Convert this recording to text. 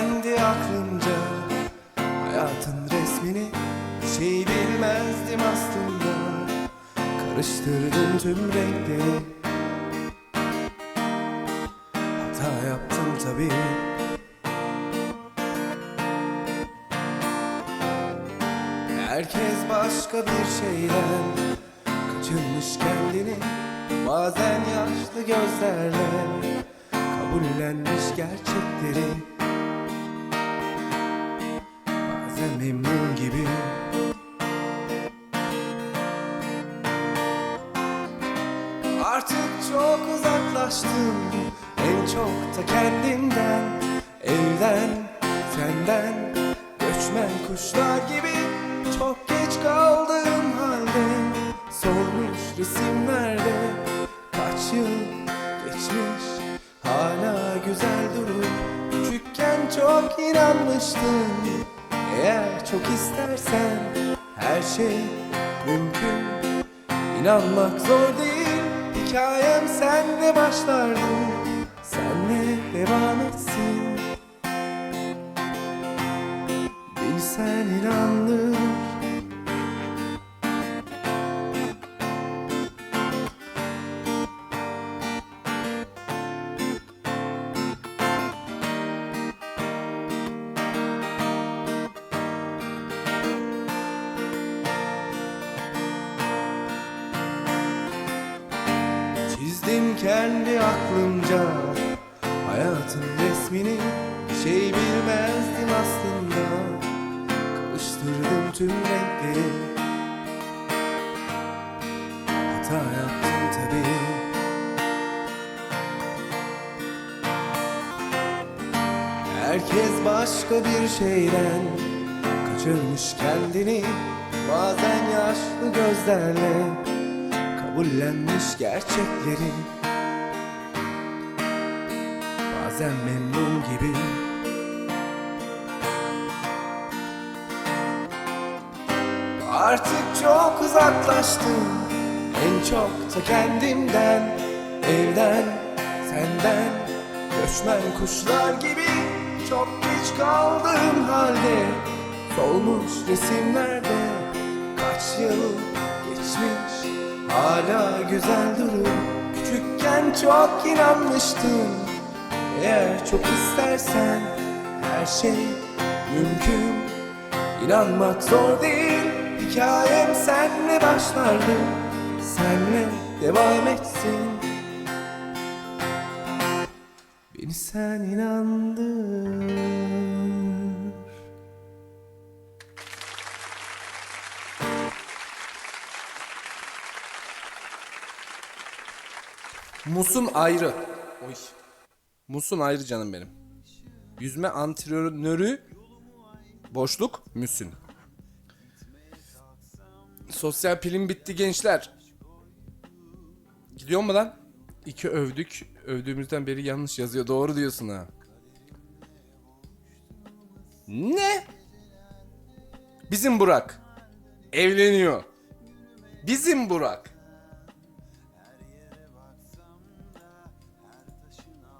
kendi aklımca. Hayatın resmini şey bilmezdim aslında. Karıştırdım tüm renkleri. Hata yaptım tabii. Herkes başka bir şeyden Kaçırmış kendini. Bazen yaşlı gözlerle Kabullenmiş gerçekleri Bazen memnun gibi. Artık çok uzaklaştım En çok da kendimden Evden, senden Göçmen kuşlar gibi Çok geç kaldığım halde Solmuş resimlerde Kaç yıl geçmiş Hala güzel durur Küçükken çok inanmıştım Eğer çok istersen Her şey mümkün. İnanmak zor değil Hikayem sende başlardı. Senle devam etsin kendi aklımca Hayatın resmini Bir şey bilmezdim aslında. Karıştırdım tüm renkleri. Hata yaptım tabii. Herkes başka bir şeyden Kaçırmış kendini. Bazen yaşlı gözlerle Kabullenmiş gerçekleri Bazen memnun gibi. Artık çok uzaklaştım. En çok da kendimden Evden, senden. Göçmen kuşlar gibi Çok geç kaldığım halde. Solmuş resimlerde Kaç yıl geçmiş Hala güzel durur Küçükken çok inanmıştım Eğer çok istersen Her şey mümkün İnanmak zor değil Hikayem senle başlardı Senle devam etsin Beni sen inandır Musun ayrı. Oy. Musun ayrı canım benim. Yüzme antrenörü boşluk müsün. Sosyal pilim bitti gençler. Gidiyor mu lan? İki övdük. Övdüğümüzden beri yanlış yazıyor. Doğru diyorsun ha. Ne? Bizim Burak. Evleniyor. Bizim Burak.